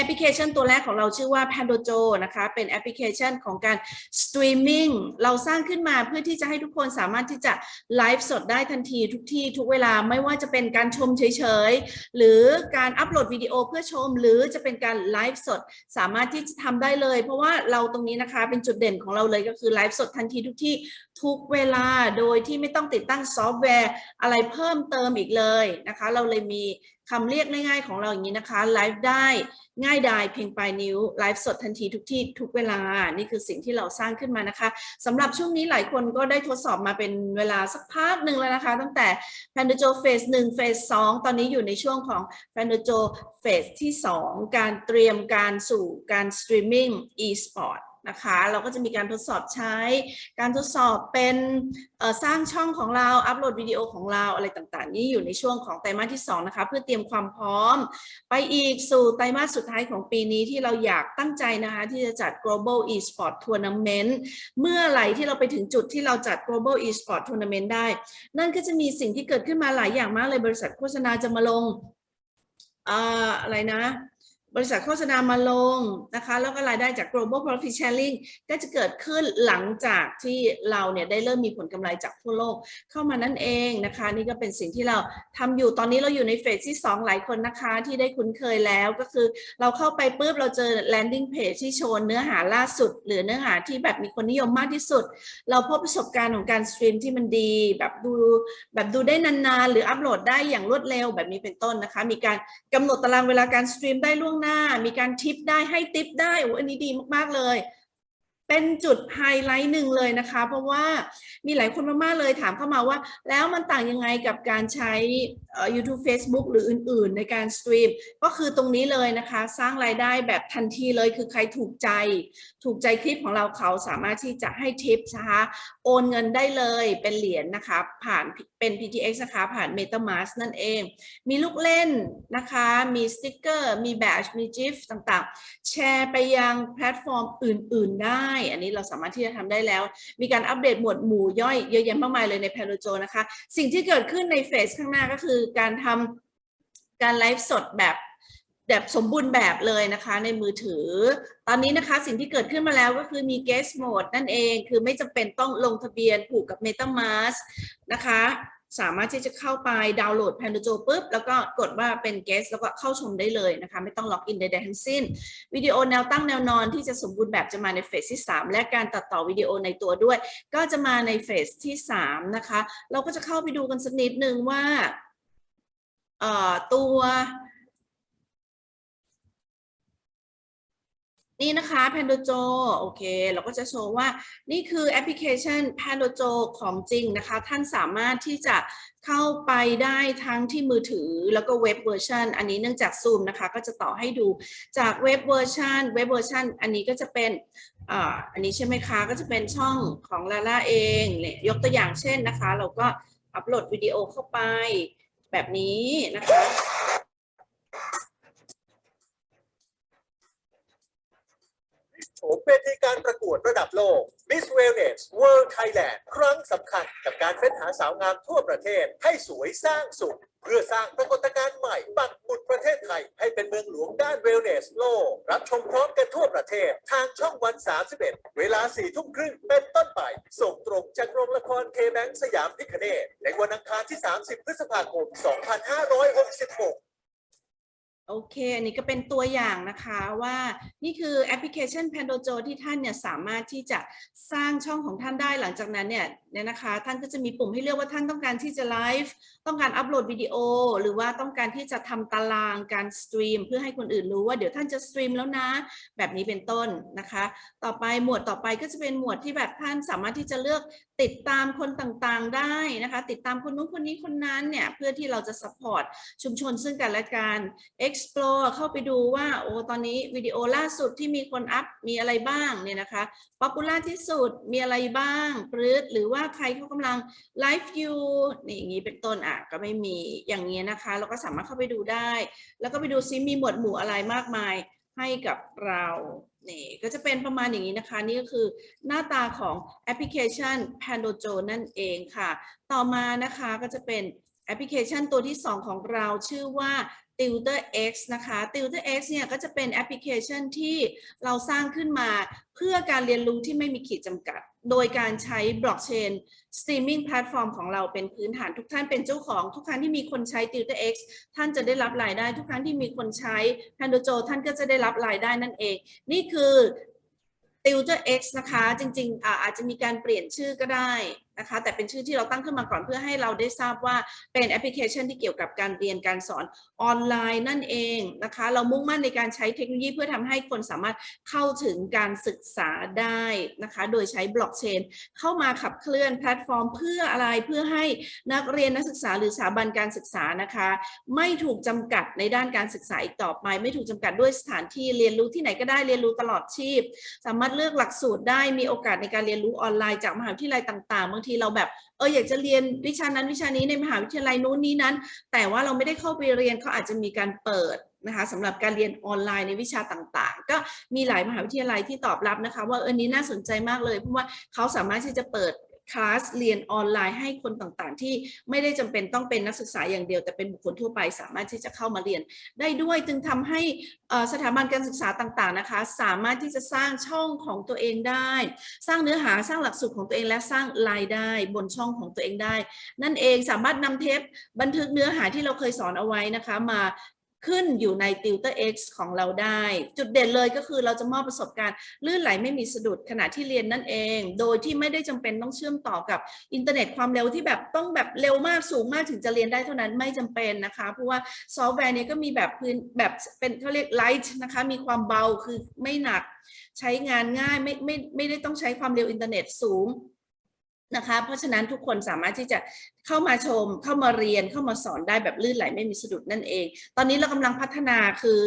แอปพลิเคชันตัวแรกของเราชื่อว่า Pandojo นะคะ เป็นแอปพลิเคชันของการสตรีมมิ่งเราสร้างขึ้นมาเพื่อที่จะให้ทุกคนสามารถที่จะไลฟ์สดได้ทันทีทุกที่ทุกเวลาไม่ว่าจะเป็นการชมเฉยๆ หรือการอัปโหลดวิดีโอเพื่อชม หรือจะเป็นการไลฟ์สดสามารถที่จะทำได้เลย เพราะว่าเราตรงนี้นะคะเป็นจุดเด่นของเราเลยก็คือไลฟ์สดทันทีทุกที่ทุกเวลาโดยที่ไม่ต้องติดตั้งซอฟต์แวร์อะไรเพิ่มเติมอีกเลยนะคะ เราเลยมี คำเรียกง่ายๆของเราอย่างนี้นะคะไลฟ์ได้ง่ายดายเพียงปลายนิ้วไลฟ์สดทันทีทุกที่ทุกเวลา นี่คือสิ่งที่เราสร้างขึ้นมานะคะสำหรับช่วงนี้หลายคนก็ได้ทดสอบมาเป็นเวลาสักพักหนึ่งแล้วนะคะ ตั้งแต่ p a n d o j o Phase 1 Phase 2 ตอนนี้อยู่ในช่วงของ p a n d o j o Phase ที่ 2 การเตรียมการสู่การสตรีมมิ่ง e-sport นะคะ เราก็จะมีการทดสอบใช้ การทดสอบเป็นสร้างช่องของเรา อัปโหลดวิดีโอของเราอะไรต่างๆ นี่อยู่ในช่วงของไตรมาสที่ 2 นะคะ เพื่อเตรียมความพร้อม ไปอีกสู่ไตรมาสสุดท้ายของปีนี้ที่เราอยากตั้งใจนะคะ ที่จะจัด global e-sport tournament เมื่อไหร่ที่เราไปถึงจุดที่เราจัด global e-sport tournament ได้ นั่นก็จะมีสิ่งที่เกิดขึ้นมาหลายอย่างมากเลยบริษัทโฆษณาจะมาลงออะไรนะ บริษัทโฆษณามาลงนะคะ แล้วก็รายได้จาก global profit sharing ก็จะเกิดขึ้นหลังจากที่เราเนี่ยได้เริ่มมีผลกำไรจากทั่วโลกเข้ามานั่นเองนะคะ นี่ก็เป็นสิ่งที่เราทำอยู่ตอนนี้เราอยู่ในเฟสที่ 2 หลายคนนะคะที่ได้คุ้นเคยแล้วก็คือเราเข้าไปปุ๊บเราเจอ landing page ที่โชว์เนื้อหาล่าสุด หรือเนื้อหาที่แบบมีคนนิยมมากที่สุด เราพบประสบการณ์ของการสตรีมที่มันดี แบบดูแบบดูได้นานๆ หรืออัปโหลดได้อย่างรวดเร็วแบบนี้เป็นต้นนะคะ มีการกำหนดตารางเวลาการสตรีมได้ล่วงหน้ามีการทิปได้ให้ทิปได้โอ้อันนี้ดีมาก ๆ เลย เป็นจุดไฮไลท์หนึ่งเลยนะคะ เพราะว่ามีหลายคนมาก ๆ เลยถามเข้ามาว่า แล้วมันต่างยังไงกับการใช้ YouTube Facebook หรืออื่น ๆ ในการสตรีมก็คือตรงนี้เลยนะคะ สร้างรายได้แบบทันทีเลยคือใครถูกใจถูกใจคลิปของเราเขาสามารถที่จะให้ทิปนะคะโอนเงินได้เลยเป็นเหรียญนะคะ ผ่านเป็น PTX นะคะผ่าน MetaMask นั่นเอง มีลูกเล่นนะคะ มีสติกเกอร์ มีแบชมีจิฟต่างๆ แชร์ไปยังแพลตฟอร์มอื่น ๆ ได้ อันนี้เราสามารถที่จะทำได้แล้ว มีการอัปเดตหมวดหมู่ย่อยเยอะแยะมากมายเลยใน p a r o j o นะคะ สิ่งที่เกิดขึ้นในเฟสข้างหน้าก็คือการทำการไลฟ์สดแบบ แบบสมบูรณ์แบบเลยนะคะในมือถือ ตอนนี้นะคะสิ่งที่เกิดขึ้นมาแล้วก็คือมี guest mode นั่นเอง คือไม่จำเป็นต้องลงทะเบียนผูกกับ MetaMask นะคะ สามารถที่จะเข้าไปดาวน์โหลด Pandojo ปุ๊บ แล้วก็กดว่าเป็น guest แล้วก็เข้าชมได้เลยนะคะ ไม่ต้องล็อกอินใดๆทั้งสิ้น วิดีโอแนวตั้งแนวนอนที่จะสมบูรณ์แบบจะมาในเฟสที่ 3 และการตัดต่อวิดีโอในตัวด้วย ก็จะมาในเฟสที่ 3 นะคะ เราก็จะเข้าไปดูกันสักนิดนึงว่าตัว นี่นะคะ Pandojo โอเค เราก็จะโชว์ว่านี่คือแอปพลิเคชัน Pandojo ของจริงนะคะ ท่านสามารถที่จะเข้าไปได้ทั้งที่มือถือแล้วก็เว็บเวอร์ชันอันนี้เนื่องจากซูมนะคะ ก็จะต่อให้ดูจากเว็บเวอร์ชันเว็บเวอร์ชันอันนี้ก็จะเป็นอ,อันนี้ใช่ไหมคะ ก็จะเป็นช่องของลาล่าเองเนี่ยยกตัวอย่างเช่นนะคะ เราก็อัปโหลดวิดีโอเข้าไปแบบนี้นะคะ โฉมเวทีการประกวดระดับโลก Miss Wellness World Thailand ครั้งสำคัญกับการเฟ้นหาสาวงามทั่วประเทศให้สวยสร้างสุข เพื่อสร้างปรากฏการณ์ใหม่ปักหมุดประเทศไทย ให้เป็นเมืองหลวงด้าน Wellness โลก รับชมพร้อมกันทั่วประเทศ ทางช่องวัน 31 เวลา4ทุ่มครึ่งเป็นต้นไป ส่งตรงจากโรงละครเคแบงสยามพิคเนตในวันอังคารที่ 30 พฤษภาคม 2566 โอเค อันนี้ก็เป็นตัวอย่างนะคะว่านี่คือแอปพลิเคชัน Pandojo ที่ท่านเนี่ยสามารถที่จะสร้างช่องของท่านได้หลังจากนั้นเนี่ยเนี่ยนะคะ ท่านก็จะมีปุ่มให้เลือกว่าท่านต้องการที่จะไลฟ์ต้องการอัปโหลดวิดีโอ หรือว่าต้องการที่จะทำตารางการสตรีมเพื่อให้คนอื่นรู้ว่าเดี๋ยวท่านจะสตรีมแล้วนะ แบบนี้เป็นต้นนะคะ ต่อไปหมวดต่อไปก็จะเป็นหมวดที่แบบท่านสามารถที่จะเลือกติดตามคนต่างๆได้นะคะ ติดตามคนนู้นคนนี้คนนั้นเนี่ยเพื่อที่เราจะ support ชุมชนซึ่งกันและกัน explore เข้าไปดูว่าโอ้ตอนนี้วิดีโอล่าสุดที่มีคนอัพมีอะไรบ้างเนี่ยนะคะ popular ที่สุดมีอะไรบ้างปรื้ดหรือว่าใครเขากำลังไลฟ์อยู่นี่อย่างนี้เป็นต้นอะก็ไม่มีอย่างนี้นะคะ เราก็สามารถเข้าไปดูได้ แล้วก็ไปดูซิมีหมวดหมู่อะไรมากมายให้กับเรานี่ก็จะเป็นประมาณอย่างนี้นะคะ นี่ก็คือหน้าตาของแอปพลิเคชัน Pandojo นั่นเองค่ะ ต่อมานะคะก็จะเป็น แอปพลิเคชันตัวที่ 2 ของเราชื่อว่า Tutor X นะคะ Tutor X เนี่ยก็จะเป็นแอปพลิเคชันที่เราสร้างขึ้นมาเพื่อการเรียนรู้ที่ไม่มีขีดจำกัด โดยการใช้บล็อกเชนสตรีมมิ่งแพลตฟอร์มของเราเป็นพื้นฐานทุกท่านเป็นเจ้าของ ทุกครั้งที่มีคนใช้ Tutor X ท่านจะได้รับรายได้ ทุกครั้งที่มีคนใช้ Pandojo ท่านก็จะได้รับรายได้นั่นเอง นี่คือ Tutor X นะคะ จริงๆออาจจะมีการเปลี่ยนชื่อก็ได้ นะคะ แต่เป็นชื่อที่เราตั้งขึ้นมาก่อนเพื่อให้เราได้ทราบว่าเป็นแอปพลิเคชันที่เกี่ยวกับการเรียนการสอนออนไลน์นั่นเองนะคะ เรามุ่งมั่นในการใช้เทคโนโลยีเพื่อทำให้คนสามารถเข้าถึงการศึกษาได้นะคะ โดยใช้บล็อกเชนเข้ามาขับเคลื่อนแพลตฟอร์ม เพื่ออะไรเพื่อให้นักเรียนนักศึกษาหรือสถาบันการศึกษานะคะ ไม่ถูกจำกัดในด้านการศึกษาอีกต่อไป ไม่ถูกจำกัดด้วยสถานที่เรียนรู้ที่ไหนก็ได้เรียนรู้ตลอดชีพ สามารถเลือกหลักสูตรได้มีโอกาสในการเรียนรู้ออนไลน์จากมหาวิทยาลัยต่างๆบางทีเราแบบเอออยากจะเรียนวิชานั้นวิชานี้ในมหาวิทยาลัยนู้นนี้นั้น แต่ว่าเราไม่ได้เข้าไปเรียนเขาอาจจะมีการเปิดนะคะสำหรับการเรียนออนไลน์ในวิชาต่างๆ ก็มีหลายมหาวิทยาลัยที่ตอบรับนะคะ ว่าเออนี้น่าสนใจมากเลยเพราะว่าเขาสามารถที่จะเปิด คลาสเรียนออนไลน์ให้คนต่างๆ ที่ไม่ได้จำเป็นต้องเป็นนักศึกษาอย่างเดียว แต่เป็นบุคคลทั่วไปสามารถที่จะเข้ามาเรียน ได้ด้วยจึงทำให้สถาบันการศึกษาต่างๆนะคะ สามารถที่จะสร้างช่องของตัวเองได้ สร้างเนื้อหาสร้างหลักสูตรของตัวเองและสร้างรายได้บนช่องของตัวเองได้ นั่นเองสามารถนำเทปบันทึกเนื้อหาที่เราเคยสอนเอาไว้นะคะ มา ขึ้นอยู่ใน Tutor X ของเราได้ จุดเด่นเลยก็คือเราจะมอบประสบการณ์ ลื่นไหลไม่มีสะดุดขณะที่เรียนนั่นเอง โดยที่ไม่ได้จำเป็นต้องเชื่อมต่อกับอินเทอร์เน็ตความเร็วที่แบบต้องแบบเร็วมากสูงมากถึงจะเรียนได้เท่านั้นไม่จำเป็นนะคะ เพราะว่าซอฟต์แวร์นี้ก็มีแบบพื้นแบบเป็นเขาเรียกไลท์นะคะมีความเบาคือไม่หนัก ใช้งานง่ายไม่ไม่ไม่ได้ต้องใช้ความเร็วอินเทอร์เน็ตสูง นะคะ เพราะฉะนั้นทุกคนสามารถที่จะเข้ามาชม เข้ามาเรียนเข้ามาสอนได้แบบลื่นไหลไม่มีสะดุดนั่นเอง ตอนนี้เรากำลังพัฒนาคือ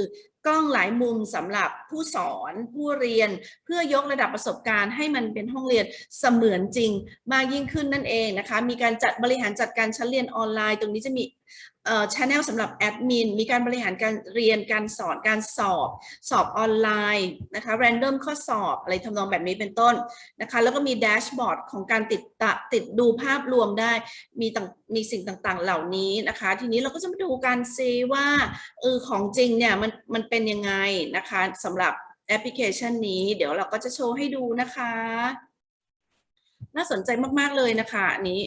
กล้องหลายมุมสำหรับผู้สอนผู้เรียน เพื่อยกระดับประสบการณ์ให้มันเป็นห้องเรียนเสมือนจริงมากยิ่งขึ้นนั่นเองนะคะ มีการจัดบริหารจัดการชั้นเรียนออนไลน์ ตรงนี้จะมี ช anel สำหรับแอดมินมีการบริหารการเรียนการสอนการสอบ สอบออนไลน์นะคะ random ข้อสอบ อะไรทำนองแบบนี้เป็นต้นนะคะแล้วก็มีแดชบอร์ดของการติดตะติดดูภาพรวมได้ มีต่างมีสิ่งต่างๆเหล่านี้นะคะ ทีนี้เราก็จะมาดูกันซิว่าเออของจริงเนี่ยมันมันเป็นยังไงนะคะสำหรับแอปพลิเคชันนี้ เดี๋ยวเราก็จะโชว์ให้ดูนะคะ น่าสนใจมากๆเลยนะคะอันนี้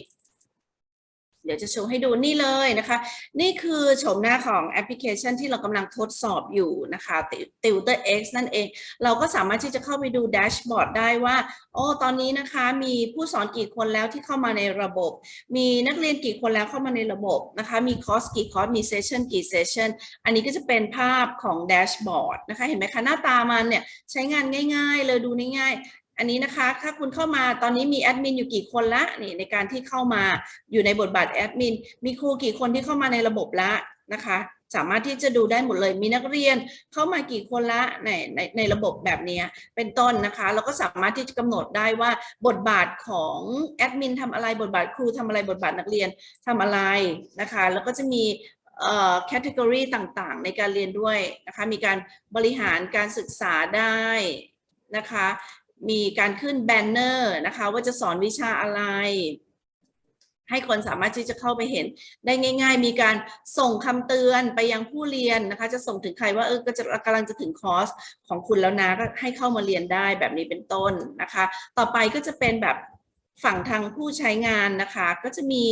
เดี๋ยวจะโชว์ให้ดูนี่เลยนะคะ นี่คือโฉมหน้าของแอปพลิเคชันที่เรากำลังทดสอบอยู่นะคะ Tutor X นั่นเอง เราก็สามารถที่จะเข้าไปดูแดชบอร์ดได้ว่าโอ้ตอนนี้นะคะมีผู้สอนกี่คนแล้วที่เข้ามาในระบบ มีนักเรียนกี่คนแล้วเข้ามาในระบบนะคะ มีคอร์สกี่คอร์ส มีเซสชันกี่เซสชันอันนี้ก็จะเป็นภาพของแดชบอร์ดนะคะ เห็นไหมคะ หน้าตามันเนี่ยใช้งานง่าย ๆ เลยดูง่าย อันนี้นะคะถ้าคุณเข้ามาตอนนี้มีแอดมินอยู่กี่คนละนี่ในการที่เข้ามาอยู่ในบทบาทแอดมินมีครูกี่คนที่เข้ามาในระบบละนะคะสามารถที่จะดูได้หมดเลยมีนักเรียนเข้ามากี่คนละในในในระบบแบบนี้เป็นต้นนะคะเราก็สามารถที่จะกำหนดได้ว่าบทบาทของแอดมินทำอะไรบทบาทครูทำอะไรบทบาทนักเรียนทำอะไรนะคะแล้วก็จะมีเอ่อแคตตากรีต่างๆ ในการเรียนด้วยนะคะมีการบริหารการศึกษาได้นะคะ มีการขึ้นแบนเนอร์นะคะ ว่าจะสอนวิชาอะไร ให้คนสามารถที่จะเข้าไปเห็นได้ง่าย ๆ มีการส่งคำเตือนไปยังผู้เรียนนะคะ จะส่งถึงใครว่าเออก็จะกำลังจะถึงคอร์สของคุณแล้วนะก็ให้เข้ามาเรียนได้แบบนี้เป็นต้นนะคะ ต่อไปก็จะเป็นแบบ ฝั่งทางผู้ใช้งานนะคะ ก็จะมี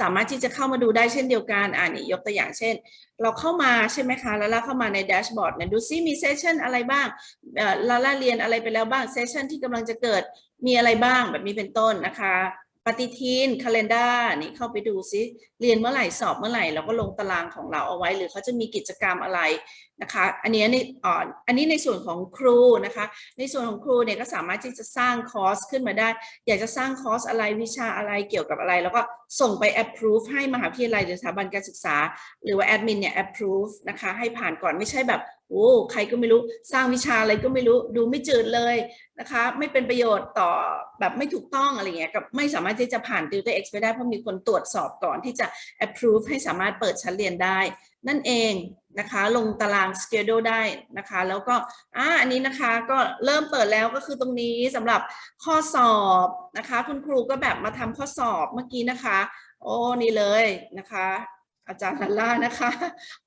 สามารถที่จะเข้ามาดูได้เช่นเดียวกันอ่านี่ยกตัวอย่างเช่น เราเข้ามาใช่ไหมคะ แล้วเราเข้ามาในแดชบอร์ดเนี่ยดูซิมีเซสชันอะไรบ้างเอ่อลาล่าเรียนอะไรไปแล้วบ้างเซสชันที่กำลังจะเกิดมีอะไรบ้างแบบนี้เป็นต้นนะคะ ปฏิทิน calendar นี่เข้าไปดูซิเรียนเมื่อไหร่สอบเมื่อไหร่เราก็ลงตารางของเราเอาไว้ หรือเขาจะมีกิจกรรมอะไรนะคะอันนี้ในอ่ออันนี้ในส่วนของครูนะคะ ในส่วนของครูเนี่ยก็สามารถที่จะสร้างคอร์สขึ้นมาได้ อยากจะสร้างคอร์สอะไรวิชาอะไรเกี่ยวกับอะไร แล้วก็ส่งไป approve ให้มหาวิทยาลัยหรือสถาบันการศึกษา หรือว่าแอดมินเนี่ย approve นะคะให้ผ่านก่อนไม่ใช่แบบ โอ้ใครก็ไม่รู้สร้างวิชาอะไรก็ไม่รู้ดูไม่จืดเลยนะคะ ไม่เป็นประโยชน์ต่อแบบไม่ถูกต้องอะไรเงี้ยกับไม่สามารถที่จะผ่าน Tutor X ไปได้เพราะมีคนตรวจสอบก่อนที่จะ approve ให้สามารถเปิดชั้นเรียนได้ นั่นเองนะคะลงตาราง schedule ได้นะคะ แล้วก็อ่าอันนี้นะคะก็เริ่มเปิดแล้วก็คือตรงนี้สำหรับข้อสอบนะคะ คุณครูก็แบบมาทำข้อสอบเมื่อกี้นะคะ โอ้นี่เลยนะคะ อาจารย์ลันล่านะคะ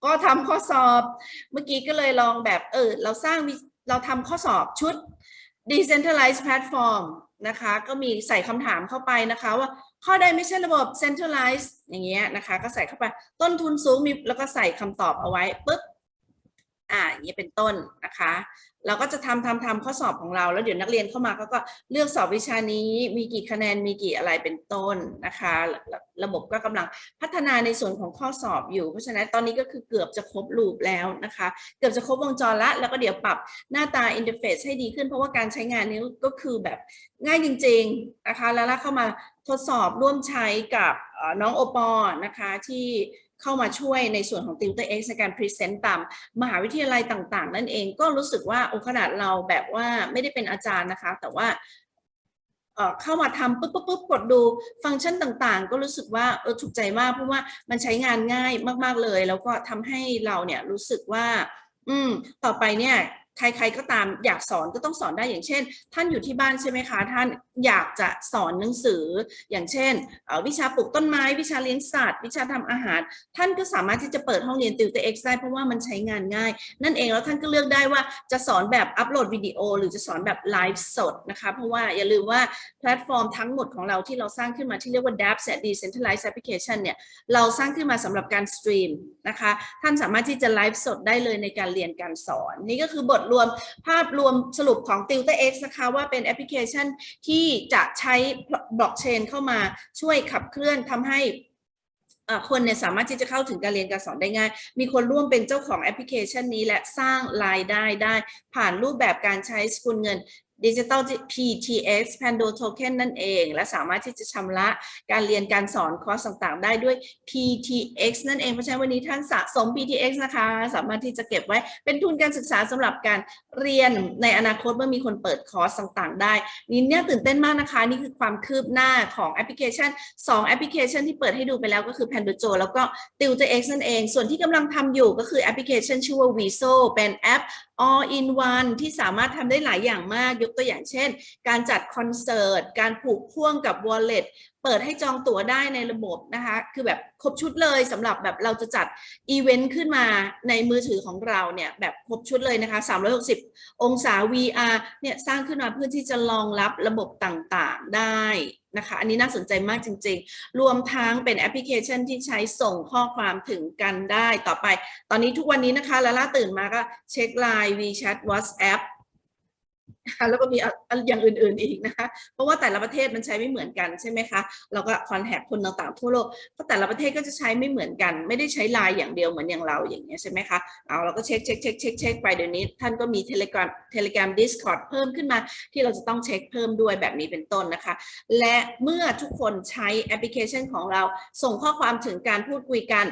ก็ทำข้อสอบเมื่อกี้ก็เลยลองแบบเออเราสร้างวิเราทำข้อสอบชุด decentralized platform นะคะ ก็มีใส่คำถามเข้าไปนะคะว่าข้อใดไม่ใช่ระบบ centralized อย่างเงี้ยนะคะ ก็ใส่เข้าไปต้นทุนสูงมีแล้วก็ใส่คำตอบเอาไว้ปุ๊บ อ่าอย่างนี้เป็นต้นนะคะ เราก็จะทำทำทำข้อสอบของเรา แล้วเดี๋ยวนักเรียนเข้ามาเขาก็เลือกสอบวิชานี้มีกี่คะแนนมีกี่อะไรเป็นต้นนะคะ ระบบก็กำลังพัฒนาในส่วนของข้อสอบอยู่ เพราะฉะนั้นตอนนี้ก็คือเกือบจะครบลูปแล้วนะคะ เกือบจะครบวงจรละแล้วก็เดี๋ยวปรับหน้าตาอินเทอร์เฟซให้ดีขึ้นเพราะว่าการใช้งานนี้ก็คือแบบง่ายจริง ๆนะคะ แล้วเข้ามาทดสอบร่วมใช้กับน้องโอปอลนะคะที่ เข้ามาช่วยในส่วนของ Tutor X ในการพรีเซนต์ตามมหาวิทยาลัยต่างๆ นั่นเองก็รู้สึกว่าโอ้ขนาดเราแบบว่าไม่ได้เป็นอาจารย์นะคะ แต่ว่าเอ่อเข้ามาทำปุ๊บปุ๊บปุ๊บกดดูฟังก์ชันต่างๆ ก็รู้สึกว่าเออถูกใจมากเพราะว่ามันใช้งานง่ายมากๆเลย แล้วก็ทำให้เราเนี่ยรู้สึกว่า อืม ต่อไปเนี่ย ใครๆก็ตามอยากสอนก็ต้องสอนได้อย่างเช่น ท่านอยู่ที่บ้านใช่ไหมคะ ท่านอยากจะสอนหนังสือ อย่างเช่นวิชาปลูกต้นไม้ วิชาเลี้ยงสัตว์วิชาทำอาหาร ท่านก็สามารถที่จะเปิดห้องเรียนติวเตอร์เอ็กซ์ได้เพราะว่ามันใช้งานง่าย นั่นเองแล้วท่านก็เลือกได้ว่าจะสอนแบบอัปโหลดวิดีโอ หรือจะสอนแบบไลฟ์สดนะคะเพราะว่าอย่าลืมว่าแพลตฟอร์มทั้งหมดของเราที่เราสร้างขึ้นมาที่เรียกว่า DApp Set Decentralized Application เนี่ยเราสร้างขึ้นมาสำหรับการสตรีมนะคะท่านสามารถที่จะไลฟ์สดได้เลยในการเรียนการสอนนี่ก็คือบทรวมภาพรวมสรุปของ Tilter X นะคะว่าเป็นแอปพลิเคชันที่จะใช้บล็อกเชนเข้ามาช่วยขับเคลื่อนทำให้คนเนี่ยสามารถที่จะเข้าถึงการเรียนการสอนได้ง่าย มีคนร่วมเป็นเจ้าของแอปพลิเคชันนี้และสร้างรายได้ได้ ผ่านรูปแบบการใช้สกุลเงิน ดิจิตอล PTX Pando Token นั่นเอง และสามารถที่จะชำระการเรียนการสอนคอร์สต่างๆ ได้ด้วย PTX นั่นเอง เพราะฉะนั้นวันนี้ท่านสะสม PTX นะคะ สามารถที่จะเก็บไว้เป็นทุนการศึกษาสำหรับการเรียนในอนาคตเมื่อมีคนเปิดคอร์สต่างๆ ได้ นี่เนี่ยตื่นเต้นมากนะคะ นี่คือความคืบหน้าของแอปพลิเคชัน 2 แอปพลิเคชันที่เปิดให้ดูไปแล้วก็คือ Pandojo แล้วก็ Tutor X นั่นเอง ส่วนที่กำลังทำอยู่ก็คือแอปพลิเคชันชื่อว่า Viso เป็นแอป all in one ที่สามารถทำได้หลายอย่างมากยกตัวอย่างเช่น การจัดคอนเสิร์ต การผูกพ่วงกับ wallet เปิดให้จองตั๋วได้ในระบบนะคะ คือแบบครบชุดเลยสำหรับแบบเราจะจัดอีเวนต์ขึ้นมาในมือถือของเราเนี่ยแบบครบชุดเลยนะคะ 360 องศา VR เนี่ยสร้างขึ้นมาเพื่อที่จะรองรับระบบต่างๆได้นะคะ อันนี้น่าสนใจมากจริง ๆ รวมทั้งเป็นแอปพลิเคชันที่ใช้ส่งข้อความถึงกันได้ต่อไป ตอนนี้ทุกวันนี้นะคะลาล่าตื่นมาก็เช็คไลน์ WeChat WhatsApp นะคะแล้วก็มีอะอะอย่างอื่นๆอีกนะคะ เพราะว่าแต่ละประเทศมันใช้ไม่เหมือนกันใช่ไหมคะเราก็คอนแทคคนต่างๆทั่วโลกก็แต่ละประเทศก็จะใช้ไม่เหมือนกัน ไม่ได้ใช้ไลน์อย่างเดียวเหมือนอย่างเราอย่างเงี้ยใช่ไหมคะเอาเราก็เช็คเช็คเช็คเช็คเช็คไปเดี๋ยวนี้ ท่านก็มีเทเลกรา m เทเลกรา m Discord เพิ่มขึ้นมา ที่เราจะต้องเช็คเพิ่มด้วยแบบนี้เป็นต้นนะคะ และเมื่อทุกคนใช้แอปพลิเคชันของเราส่งข้อความถึงการพูดคุยกัน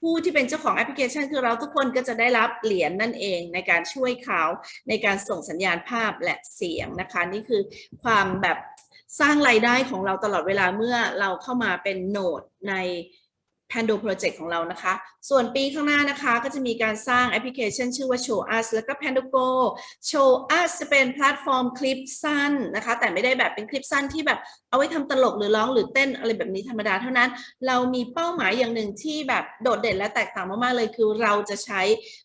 ผู้ที่เป็นเจ้าของแอปพลิเคชันคือเราทุกคนก็จะได้รับเหรียญนั่นเองในการช่วยเขาในการส่งสัญญาณภาพและเสียงนะคะ นี่คือความแบบสร้างรายได้ของเราตลอดเวลาเมื่อเราเข้ามาเป็นโนดใน Pando Project ของเรานะคะ ส่วนปีข้างหน้านะคะก็จะมีการสร้างแอปพลิเคชันชื่อว่า Show Us แล้วก็ Pandogo Show Us จะเป็นแพลตฟอร์มคลิปสั้นนะคะ แต่ไม่ได้แบบเป็นคลิปสั้นที่แบบเอาไว้ทำตลกหรือร้องหรือเต้นอะไรแบบนี้ธรรมดาเท่านั้น เรามีเป้าหมายอย่างหนึ่งที่แบบโดดเด่นและแตกต่างมากๆเลยคือเราจะใช้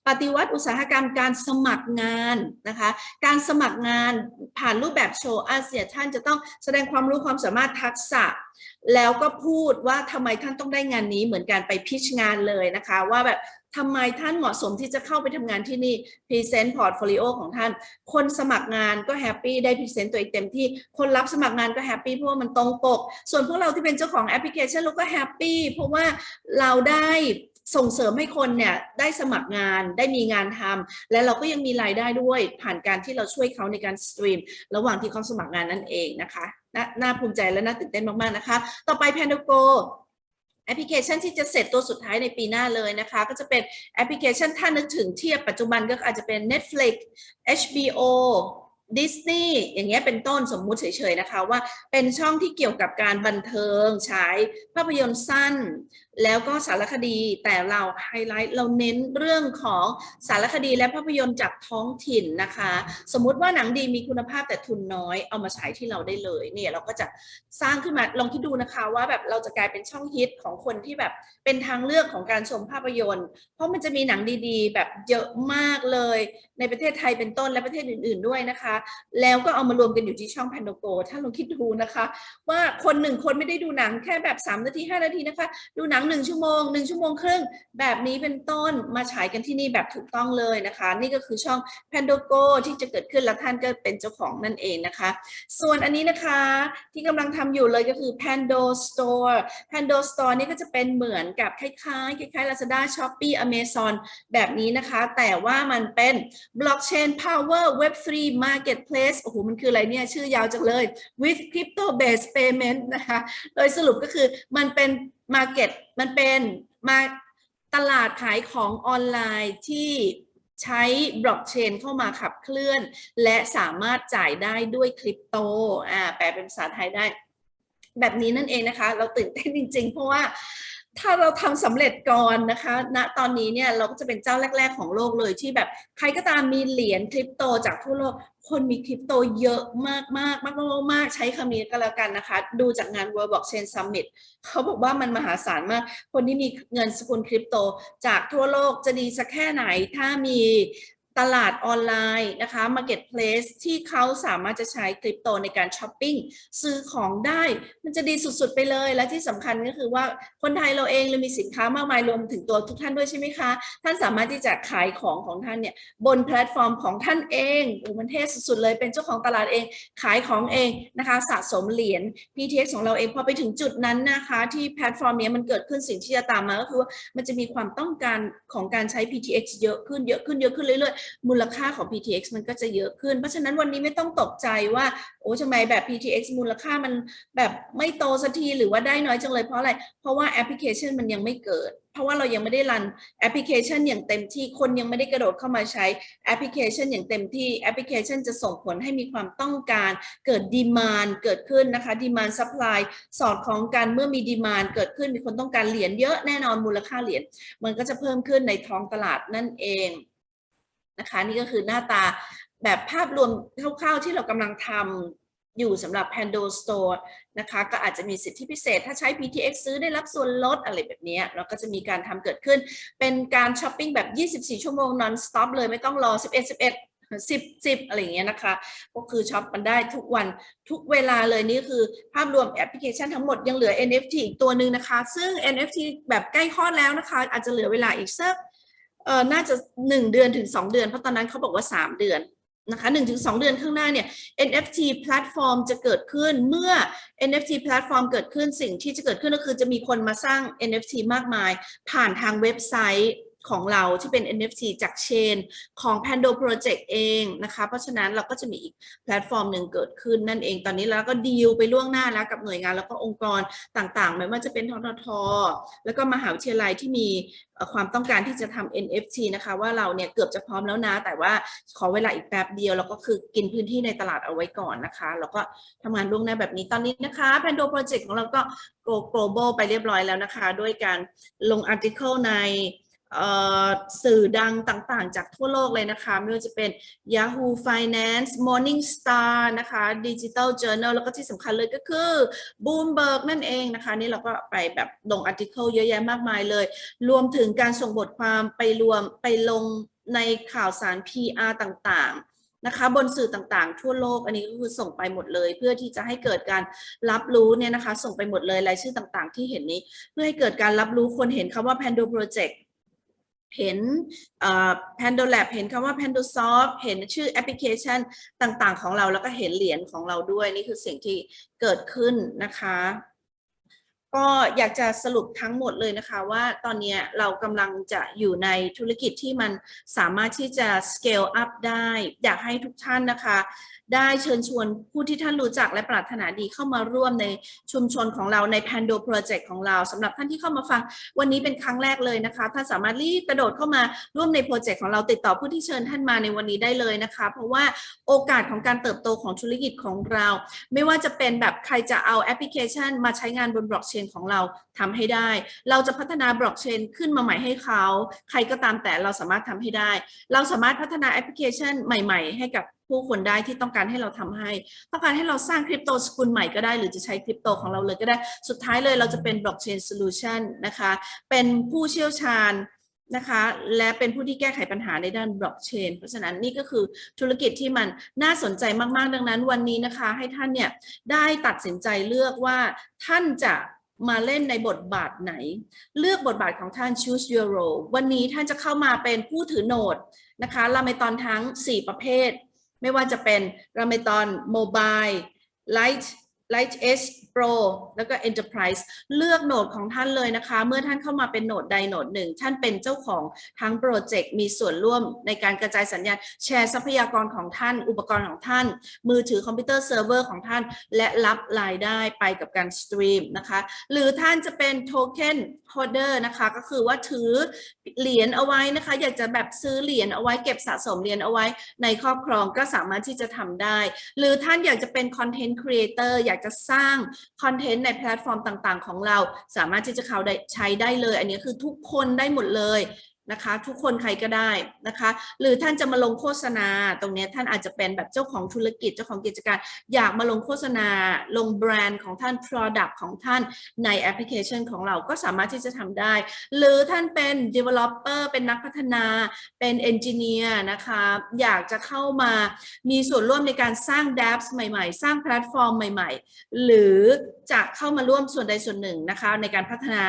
ปฏิวัติอุตสาหกรรมการสมัครงานนะคะ การสมัครงานผ่านรูปแบบ Show Us เนี่ยท่านจะต้องแสดงความรู้ความสามารถทักษะ แล้วก็พูดว่าทำไมท่านต้องได้งานนี้เหมือนการไปพิชงานเลยนะคะ ว่าแบบทำไมท่านเหมาะสมที่จะเข้าไปทำงานที่นี่พรีเซนต์พอร์ตโฟลิโอของท่าน คนสมัครงานก็แฮปปี้ได้พรีเซนต์ตัวเองเต็มที่ คนรับสมัครงานก็แฮปปี้เพราะว่ามันตรงปก ส่วนพวกเราที่เป็นเจ้าของแอปพลิเคชันเราก็แฮปปี้เพราะว่าเราได้ส่งเสริมให้คนเนี่ยได้สมัครงานได้มีงานทำและเราก็ยังมีรายได้ด้วยผ่านการที่เราช่วยเขาในการสตรีม ระหว่างที่เขาสมัครงานนั่นเองนะคะนน่าภูมิใจและน่าตื่นเต้นมาก ๆ นะคะ ต่อไป Pandogo แอปพลิเคชันที่จะเสร็จตัวสุดท้ายในปีหน้าเลยนะคะ ก็จะเป็นแอปพลิเคชันถ้านึกถึงเทียบปัจจุบันก็อาจจะเป็น Netflix HBO Disney อย่างเงี้ยเป็นต้นสมมุติเฉยๆนะคะว่าเป็นช่องที่เกี่ยวกับการบันเทิง ฉายภาพยนตร์สั้นแล้วก็สารคดีแต่เราไฮไลท์เราเน้นเรื่องของสารคดีและภาพยนตร์จากท้องถิ่นนะคะ สมมุติว่าหนังดีมีคุณภาพแต่ทุนน้อยเอามาฉายที่เราได้เลยเนี่ยเราก็จะสร้างขึ้นมาลองคิดดูนะคะว่าแบบเราจะกลายเป็นช่องฮิตของคนที่แบบเป็นทางเลือกของการชมภาพยนตร์ เพราะมันจะมีหนังดีๆ แบบเยอะมากเลย ในประเทศไทยเป็นต้นและประเทศอื่น ๆด้วยนะคะ แล้วก็เอามารวมกันอยู่ที่ช่องแพนโดโก ถ้าลองคิดดูนะคะ ว่าคนหนึ่งคนไม่ได้ดูหนังแค่แบบ3นาที5นาทีนะคะ ดูหนัง1ชั่วโมง1ชั่วโมงครึ่ง แบบนี้เป็นต้นมาฉายกันที่นี่แบบถูกต้องเลยนะคะ นี่ก็คือช่อง p a n d o g o ที่จะเกิดขึ้นแล้วท่านก็เป็นเจ้าของนั่นเองนะคะ ส่วนอันนี้นะคะที่กำลังทำอยู่เลยก็คือ Pando Store Pando Store นี่ก็จะเป็นเหมือนกับคล้ายๆคล้ายๆ Lazada Shopee Amazon แบบนี้นะคะ แต่ว่ามันเป็น Blockchain Power Web3 Marketplace โอ้โหมันคืออะไรเนี่ยชื่อยาวจังเลย with crypto based payment นะคะ โดยสรุปก็คือมันเป็น มาเก็ตมันเป็นมาตลาดขายของออนไลน์ที่ใช้บล็อกเชนเข้ามาขับเคลื่อน และสามารถจ่ายได้ด้วยคริปโตอ่าแปลเป็นภาษาไทยได้ แบบนี้นั่นเองนะคะ เราตื่นเต้นจริง ๆ เพราะว่า ถ้าเราทำสำเร็จก่อนนะคะณตอนนี้เนี่ยเราก็จะเป็นเจ้าแรก ๆ ของโลกเลยที่แบบใครก็ตามมีเหรียญคริปโตจากทั่วโลก คนมีคริปโตเยอะมากๆมากมากๆมากใช้คำนี้ก็แล้วกันนะคะ ดูจากงาน World Blockchain Summit เขาบอกว่ามันมหาศาลมาก คนที่มีเงินสกุลคริปโตจากทั่วโลกจะดีสักแค่ไหน ถ้ามี ตลาดออนไลน์นะคะ Marketplace ที่เขาสามารถจะใช้คริปโตในการช้อปปิ้งซื้อของได้ มันจะดีสุดๆไปเลย และที่สำคัญก็คือว่าคนไทยเราเองเรามีสินค้ามากมายรวมถึงตัวทุกท่านด้วยใช่ไหมคะ ท่านสามารถที่จะขายของของท่านเนี่ยบนแพลตฟอร์มของท่านเองโอ้มันเท่สุดๆเลย เป็นเจ้าของตลาดเองขายของเองนะคะสะสมเหรียญ PTX ของเราเองพอไปถึงจุดนั้นนะคะที่แพลตฟอร์มนี้มันเกิดขึ้นสิ่งที่จะตามมาก็คือว่ามันจะมีความต้องการของการใช้ PTX เยอะขึ้นเยอะขึ้นเยอะขึ้นเรื่อยๆมูลค่าของ PTX มันก็จะเยอะขึ้น เพราะฉะนั้นวันนี้ไม่ต้องตกใจว่า โอ้ทำไมแบบ PTX มูลค่ามันแบบไม่โตสักทีหรือว่าได้น้อยจังเลยเพราะอะไร เพราะว่าแอปพลิเคชันมันยังไม่เกิด เพราะว่าเรายังไม่ได้รันแอปพลิเคชันอย่างเต็มที่คนยังไม่ได้กระโดดเข้ามาใช้แอปพลิเคชันอย่างเต็มที่แอปพลิเคชันจะส่งผลให้มีความต้องการเกิดดีมานเกิดขึ้นนะคะดีมานซัพพลายสอดคล้องกันเมื่อมีดีมานเกิดขึ้นมีคนต้องการเหรียญเยอะแน่นอนมูลค่าเหรียญมันก็จะเพิ่มขึ้นในท้องตลาดนั่นเอง นะคะ นี่ก็คือหน้าตาแบบภาพรวมคร่าวๆที่เรากำลังทำอยู่สำหรับ Pando Store นะคะ ก็อาจจะมีสิทธิพิเศษ ถ้าใช้ PTX ซื้อได้รับส่วนลดอะไรแบบนี้เราก็จะมีการทำเกิดขึ้น เป็นการช้อปปิ้งแบบ 24 ชั่วโมง non stop เลยไม่ต้องรอ 11 11 10 10อะไรอย่างเงี้ยนะคะ ก็คือช็อปมันได้ทุกวันทุกเวลาเลยนี่คือภาพรวมแอปพลิเคชันทั้งหมดยังเหลือ NFT อีกตัวหนึ่งนะคะ ซึ่ง NFT แบบใกล้คลอดแล้วนะคะ อาจจะเหลือเวลาอีกสัก เออน่าจะหนึ่งเดือนถึงสองเดือน เพราะตอนนั้นเขาบอกว่าสามเดือนนะคะหนึ่งถึงสองเดือนข้างหน้าเนี่ย NFT แพลตฟอร์มจะเกิดขึ้นเมื่อ NFT แพลตฟอร์มเกิดขึ้นสิ่งที่จะเกิดขึ้นก็คือจะมีคนมาสร้าง NFT มากมาย ผ่านทางเว็บไซต์ ของเราที่เป็น NFT จากเชนของ Pando Project เองนะคะ เพราะฉะนั้นเราก็จะมีอีกแพลตฟอร์มหนึ่งเกิดขึ้นนั่นเอง ตอนนี้เราก็ดีลไปล่วงหน้าแล้วกับหน่วยงานแล้วก็องค์กรต่างๆ ไม่ว่าจะเป็นททท แล้วก็มหาวิทยาลัยที่มีความต้องการที่จะทำ NFT นะคะว่าเราเนี่ยเกือบจะพร้อมแล้วนะ แต่ว่าขอเวลาอีกแป๊บเดียวแล้วก็คือกินพื้นที่ในตลาดเอาไว้ก่อนนะคะ แล้วก็ทำงานล่วงหน้าแบบนี้ตอนนี้นะคะ Pando Project ของเราก็ global ไปเรียบร้อยแล้วนะคะ ด้วยการลง article ใน สื่อดังต่างๆ จากทั่วโลกเลยนะคะ ไม่ว่าจะเป็น Yahoo Finance Morning Star นะคะ Digital Journal แล้วก็ที่สำคัญเลยก็คือ Bloomberg นั่นเองนะคะ นี่เราก็ไปแบบลง article เยอะแยะมากมายเลย รวมถึงการส่งบทความไปรวมไปลงในข่าวสาร PR ต่างๆนะคะบนสื่อต่างๆ ทั่วโลกอันนี้ก็คือส่งไปหมดเลย เพื่อที่จะให้เกิดการรับรู้เนี่ยนะคะ ส่งไปหมดเลยรายชื่อต่างๆ ที่เห็นนี้ เพื่อให้เกิดการรับรู้คนเห็นคำว่า Pando Project เห็น Pando Lab เห็นคำว่า Pando Soft เห็นชื่อแอปพลิเคชันต่างๆ ของเราแล้วก็เห็นเหรียญของเราด้วย นี่คือสิ่งที่เกิดขึ้นนะคะ ก็อยากจะสรุปทั้งหมดเลยนะคะ ว่าตอนนี้เรากำลังจะอยู่ในธุรกิจที่มันสามารถที่จะ scale up ได้ อยากให้ทุกท่านนะคะ ได้เชิญชวนผู้ที่ท่านรู้จักและปรารถนาดีเข้ามาร่วมในชุมชนของเราใน Pando Project ของเราสำหรับท่านที่เข้ามาฟังวันนี้เป็นครั้งแรกเลยนะคะท่านสามารถรีบกระโดดเข้ามาร่วมในโปรเจกต์ของเราติดต่อผู้ที่เชิญท่านมาในวันนี้ได้เลยนะคะ เพราะว่าโอกาสของการเติบโตของธุรกิจของเรา ไม่ว่าจะเป็นแบบใครจะเอาแอปพลิเคชัน มาใช้งานบนบล็อกเชนของเราทำให้ได้ เราจะพัฒนาบล็อกเชนขึ้นมาใหม่ให้เขา ใครก็ตามแต่เราสามารถทำให้ได้ เราสามารถพัฒนาแอปพลิเคชันใหม่ ๆ ให้กับ ผู้คนได้ที่ต้องการให้เราทำให้ ต้องการให้เราสร้างคริปโตสกุลใหม่ก็ได้ หรือจะใช้คริปโตของเราเลยก็ได้ สุดท้ายเลยเราจะเป็นบล็อกเชนโซลูชันนะคะเป็นผู้เชี่ยวชาญนะคะและเป็นผู้ที่แก้ไขปัญหาในด้านบล็อกเชนเพราะฉะนั้นนี่ก็คือธุรกิจที่มันน่าสนใจมาก ๆ ดังนั้น วันนี้นะคะให้ท่านเนี่ยได้ตัดสินใจเลือกว่าท่านจะมาเล่นในบทบาทไหน เลือกบทบาทของท่าน choose your role วันนี้ท่านจะเข้ามาเป็นผู้ถือโหนดนะคะลาเมตอนทั้ง 4 ประเภท ไม่ว่าจะเป็นราเมตอนโมบายไลท์ Light S Pro แล้วก็ Enterprise เลือกโหนดของท่านเลยนะคะ เมื่อท่านเข้ามาเป็นโหนดใดโหนดหนึ่ง ท่านเป็นเจ้าของทั้งโปรเจกต์มีส่วนร่วมในการกระจายสัญญาณ แชร์ทรัพยากรของท่าน อุปกรณ์ของท่าน มือถือคอมพิวเตอร์เซิร์ฟเวอร์ของท่าน และรับรายได้ไปกับการสตรีมนะคะ หรือท่านจะเป็นโทเค็นโฮเดอร์นะคะก็คือว่าถือเหรียญเอาไว้นะคะ อยากจะแบบซื้อเหรียญเอาไว้เก็บสะสมเหรียญเอาไว้ในครอบครองก็สามารถที่จะทำได้ หรือท่านอยากจะเป็นคอนเทนต์ครีเอเตอร์อยากจะสร้างคอนเทนต์ในแพลตฟอร์มต่างๆ ของเรา สามารถที่จะเข้าได้ใช้ได้เลย อันนี้คือทุกคนได้หมดเลย นะคะ ทุกคนใครก็ได้นะคะ หรือท่านจะมาลงโฆษณา ตรงนี้ท่านอาจจะเป็นแบบเจ้าของธุรกิจเจ้าของกิจการ อยากมาลงโฆษณา ลงแบรนด์ของท่าน Product ของท่านในแอปพลิเคชันของเราก็สามารถที่จะทำได้ หรือท่านเป็น Developer เป็นนักพัฒนาเป็น Engineer นะคะ อยากจะเข้ามามีส่วนร่วมในการสร้าง d a p s ใหม่ๆ สร้างแพลตฟอร์มใหม่ ๆ หรือจะเข้ามาร่วมส่วนใดส่วนหนึ่งนะคะ ในการพัฒนา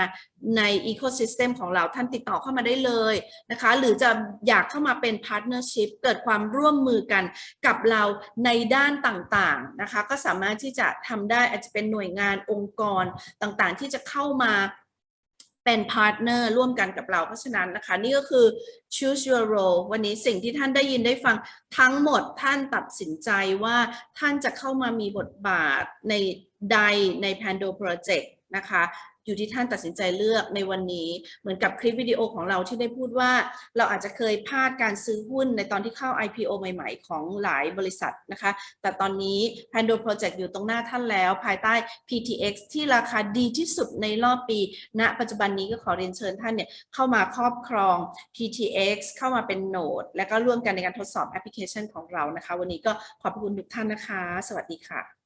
ใน Ecosystem ของเราท่านติดต่อเข้ามาได้เลยนะคะ หรือจะอยากเข้ามาเป็น Partnership เกิดความร่วมมือกันกับเราในด้านต่างๆนะคะ ก็สามารถที่จะทำได้อาจจะเป็นหน่วยงานองค์กรต่างๆ ที่จะเข้ามาเป็นพาร์ทเนอร์ร่วมกันกับเราเพราะฉะนั้นนะคะ นี่ก็คือ choose your role วันนี้สิ่งที่ท่านได้ยินได้ฟังทั้งหมดท่านตัดสินใจว่าท่านจะเข้ามามีบทบาทในใดใน Pando Project นะคะ อยู่ที่ท่านตัดสินใจเลือกในวันนี้ เหมือนกับคลิปวิดีโอของเราที่ได้พูดว่า เราอาจจะเคยพลาดการซื้อหุ้นในตอนที่เข้า IPO ใหม่ ๆ ของหลายบริษัทนะคะ แต่ตอนนี้ Pando Project อยู่ตรงหน้าท่านแล้ว ภายใต้ PTX ที่ราคาดีที่สุดในรอบปีณปัจจุบันนี้ก็ขอเรียนเชิญท่านเนี่ยเข้ามาครอบครอง PTX เข้ามาเป็นโหนดและก็ร่วมกันในการทดสอบแอปพลิเคชันของเรานะคะ วันนี้ก็ขอบคุณทุกท่านนะคะ สวัสดีค่ะ